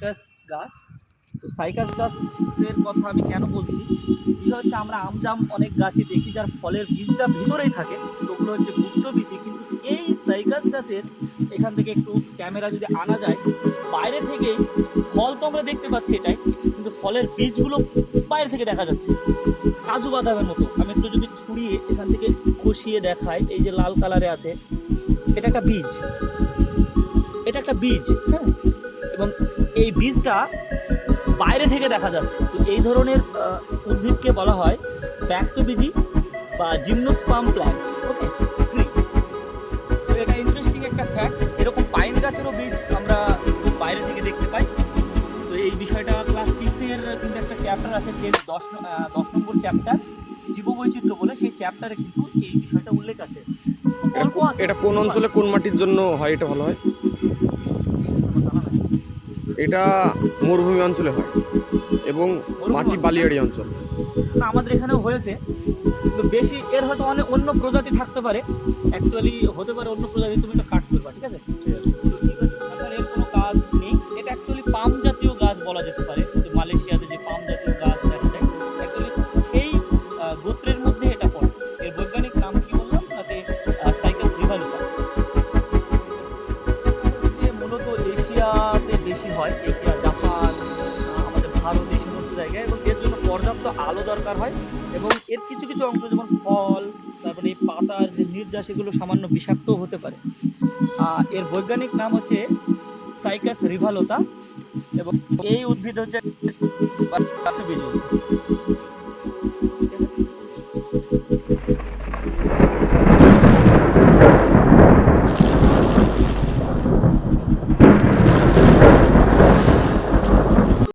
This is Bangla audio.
সাইকাস গাছ। তো সাইকাস গাছের কথা আমি কেন বলছি? বিষয় হচ্ছে আমরা আমজাম অনেক গাছই দেখি যার ফলের বীজটা ভিতরেই থাকে। তো ওগুলো হচ্ছে গুপ্ত বীজি কিন্তু এই সাইকাস গাছের এখান থেকে একটু ক্যামেরা যদি আনা যায়, বাইরে থেকে ফল তো আমরা দেখতে পাচ্ছি এটাই, কিন্তু ফলের বীজগুলো বাইরে থেকে দেখা যাচ্ছে। কাজু বাদামের মতো। আমি একটু যদি ছুড়িয়ে এখান থেকে খসিয়ে দেখাই, এই যে লাল কালারে আছে, এটা একটা বীজ। এটা একটা বীজ হ্যাঁ? এবং এই বীজটা বাইরে থেকে দেখা যাচ্ছে। তো এই ধরনের উদ্ভিদকে বলা হয় ব্যাক্টোবিজি বা জিমনোস্পাম প্ল্যান্ট। ওকে তো এটা ইন্টারেস্টিং একটা ফ্যাক্ট এরকম পাইন গাছেরও বীজ আমরা বাইরে থেকে দেখতে পাই। তো এই বিষয়টা ক্লাস সিক্সের কিন্তু একটা চ্যাপ্টার আছে যে দশ দশ নম্বর চ্যাপ্টার জীববৈচিত্র্য বলে সেই চ্যাপ্টারে কিন্তু এই বিষয়টা উল্লেখ আছে। এটা কোন অঞ্চলে কোন মাটির জন্য হয় এটা ভালো হয়। এটা মরুভূমি অঞ্চলে হয় এবং মাটি? বালিয়াড়ি অঞ্চল। আমাদের এখানেও হয়েছে। কিন্তু বেশি এর হয়তো অনেক অন্য প্রজাতি থাকতে পারে। অ্যাকচুয়ালি হতে পারে অন্য প্রজাতি তুমি একটা কাট হয় এশিয়া জাপান, আমাদের ভারত এই সমস্ত জায়গায়, এবং এর জন্য পর্যাপ্ত আলো দরকার হয়, এবং এর কিছু কিছু অংশ যেমন ফল, তারপরে এই পাতার যে নির্যাস, এগুলো সামান্য বিষাক্তও হতে পারে। এর বৈজ্ঞানিক নাম হচ্ছে সাইকাস রিভালোতা, এবং এই উদ্ভিদ হচ্ছে বীজ